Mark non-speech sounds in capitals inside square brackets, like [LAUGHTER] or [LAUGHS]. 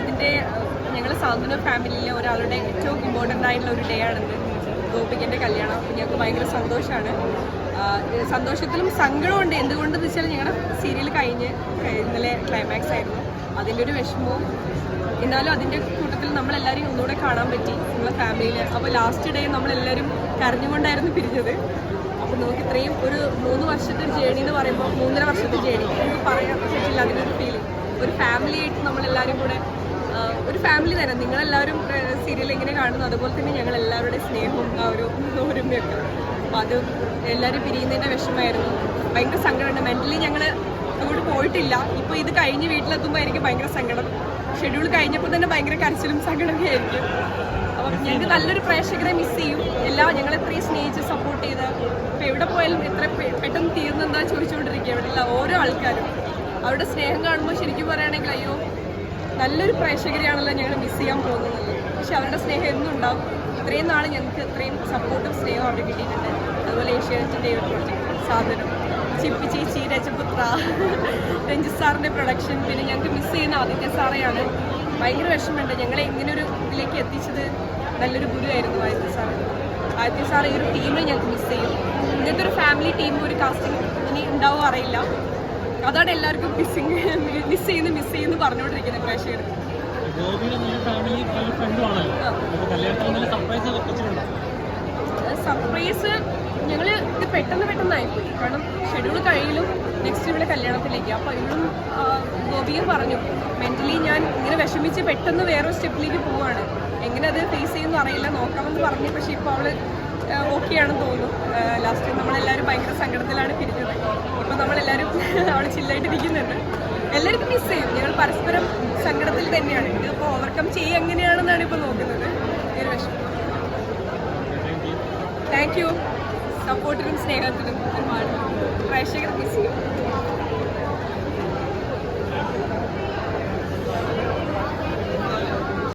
ഇതിന്റെ ഞങ്ങളുടെ സാന്ത്വന ഫാമിലിയിലെ ഒരാളുടെ ഏറ്റവും ഇമ്പോർട്ടന്റ് ആയിട്ടുള്ള ഒരു ഡേ ആണിത്. ഗോപികന്റെ കല്യാണം. ഞങ്ങൾക്ക് ഭയങ്കര സന്തോഷമാണ് സന്തോഷത്തിലും സങ്കടമുണ്ട് എന്തുകൊണ്ടെന്ന് വെച്ചാൽ ഞങ്ങളുടെ സീരിയൽ കഴിഞ്ഞ് ഇന്നലെ ക്ലൈമാക്സ് ആയിരുന്നു. അതിന്റെ ഒരു വിഷമവും എന്നാലും അതിന്റെ കൂട്ടത്തിൽ നമ്മളെല്ലാവരും ഒന്നുകൂടെ കാണാൻ പറ്റി. നമ്മളെ ഫാമിലിയിൽ അപ്പോൾ ലാസ്റ്റ് ഡേ നമ്മളെല്ലാവരും കരഞ്ഞുകൊണ്ടായിരുന്നു പിരിഞ്ഞത്. അപ്പോൾ നമുക്ക് ഇത്രയും ഒരു മൂന്ന് വർഷത്തെ ജേണി എന്ന് പറയുമ്പോൾ മൂന്നര വർഷത്തെ ജേണി നമുക്ക് പറയാൻ പറ്റില്ല അതിനൊരു ഫീലിംഗ് ഒരു ഫാമിലിയായിട്ട് നമ്മളെല്ലാവരും കൂടെ ഒരു ഫാമിലി തന്നെ നിങ്ങളെല്ലാവരും സീരിയൽ എങ്ങനെ കാണുന്നു. അതുപോലെ തന്നെ ഞങ്ങൾ എല്ലാവരുടെ സ്നേഹവും ആ ഒരു ഒരുമയൊക്കെ അപ്പോൾ അത് എല്ലാവരും പിരിയുന്നതിന്റെ വിഷമമായിരുന്നു. ഭയങ്കര സങ്കടമുണ്ട്. മെന്റലി ഞങ്ങൾ അങ്ങോട്ട് പോയിട്ടില്ല. ഇപ്പോൾ ഇത് കഴിഞ്ഞ് വീട്ടിലെത്തുമ്പോൾ എനിക്ക് ഭയങ്കര സങ്കടം. ഷെഡ്യൂൾ കഴിഞ്ഞപ്പോൾ തന്നെ ഭയങ്കര കരച്ചിലും സങ്കടമൊക്കെ ആയിരിക്കും. അപ്പം ഞങ്ങൾക്ക് നല്ലൊരു പ്രേക്ഷകരെ മിസ് ചെയ്യും. എല്ലാ ഞങ്ങൾ ഇത്രയും സ്നേഹിച്ച് സപ്പോർട്ട് ചെയ്ത് ഇപ്പം എവിടെ പോയാലും എത്ര പെ- പെട്ടെന്ന് തീർന്നെന്താ ചോദിച്ചുകൊണ്ടിരിക്കുക ഇവിടെയുള്ള ഓരോ ആൾക്കാരും. അവരുടെ സ്നേഹം കാണുമ്പോൾ ശരിക്കും പറയുകയാണെങ്കിൽ അയ്യോ നല്ലൊരു പ്രേക്ഷകരെയാണല്ലോ ഞങ്ങൾ മിസ് ചെയ്യാൻ പോകുന്നത്. പക്ഷെ അവരുടെ സ്നേഹം എന്നും ഉണ്ടാവും. ഇത്രയും നാൾ ഞങ്ങൾക്ക് ഇത്രയും സപ്പോർട്ടും സ്നേഹവും അവിടെ കിട്ടിയിട്ടുണ്ട്. അതുപോലെ ഏഷ്യാനെറ്റിന്റെ ഒരു പ്രൊജക്ട് സാധനം. ചിപ്പി ചേച്ചി രജപുത്ര രഞ്ജിത് സാറിന്റെ പ്രൊഡക്ഷൻ പിന്നെ ഞങ്ങൾക്ക് മിസ് ചെയ്യുന്ന ആദിത്യ സാറെയാണ്. ഭയങ്കര വിഷമമുണ്ട്. ഞങ്ങളെ ഇങ്ങനെ ഒരു ഇതിലേക്ക് എത്തിച്ചത് നല്ലൊരു ഗുരുവായിരുന്നു ആദിത്യ സാർ ആദിത്യ സാർ ഈ ഒരു ടീമിനെ ഞങ്ങൾക്ക് മിസ് ചെയ്യും. ഇങ്ങനത്തെ ഒരു ഫാമിലി ടീം ഒരു കാസ്റ്റിംഗ് ഇനി ഉണ്ടാവുമോ അറിയില്ല. അതാണ് എല്ലാവർക്കും മിസ്സിങ് മിസ് ചെയ്യുന്നു മിസ് ചെയ്യുന്നു പറഞ്ഞുകൊണ്ടിരിക്കുന്നത് പ്രേക്ഷകർ. സർപ്രൈസ് ഞങ്ങൾ ഇത് പെട്ടെന്ന് പെട്ടെന്നായിപ്പോയി കാരണം ഷെഡ്യൂൾ കഴിയലും നെക്സ്റ്റ് ഇവിടെ കല്യാണത്തിലേക്ക്. അപ്പോൾ ഇവളും ഗോപിയും പറഞ്ഞു മെന്റലി ഞാൻ ഇങ്ങനെ വിഷമിച്ച് പെട്ടെന്ന് വേറൊരു സ്റ്റെപ്പിലേക്ക് പോവാണ്. എങ്ങനെ അത് ഫേസ് ചെയ്യുമെന്ന് അറിയില്ല നോക്കാമെന്ന് പറഞ്ഞു. പക്ഷേ ഇപ്പോൾ അവൾ ആണെന്ന് തോന്നുന്നു. ലാസ്റ്റ് നമ്മളെല്ലാവരും ഭയങ്കര സങ്കടത്തിലാണ് പിരിഞ്ഞത് ഇപ്പോൾ നമ്മളെല്ലാവരും [LAUGHS] അവിടെ ചില്ലായിട്ട് ഇരിക്കുന്നുണ്ട്. എല്ലാവർക്കും മിസ് ചെയ്യും. ഞങ്ങൾ പരസ്പരം സങ്കടത്തിൽ തന്നെയാണ്. ഇത് അപ്പോൾ ഓവർകം ചെയ്യുക എങ്ങനെയാണെന്നാണ് ഇപ്പോൾ നോക്കുന്നത്. ഒരു യു താങ്ക് യു സപ്പോർട്ടിനും സ്നേഹത്തിനും ഒരുപാട്. പ്രേക്ഷകർ മിസ് ചെയ്യും.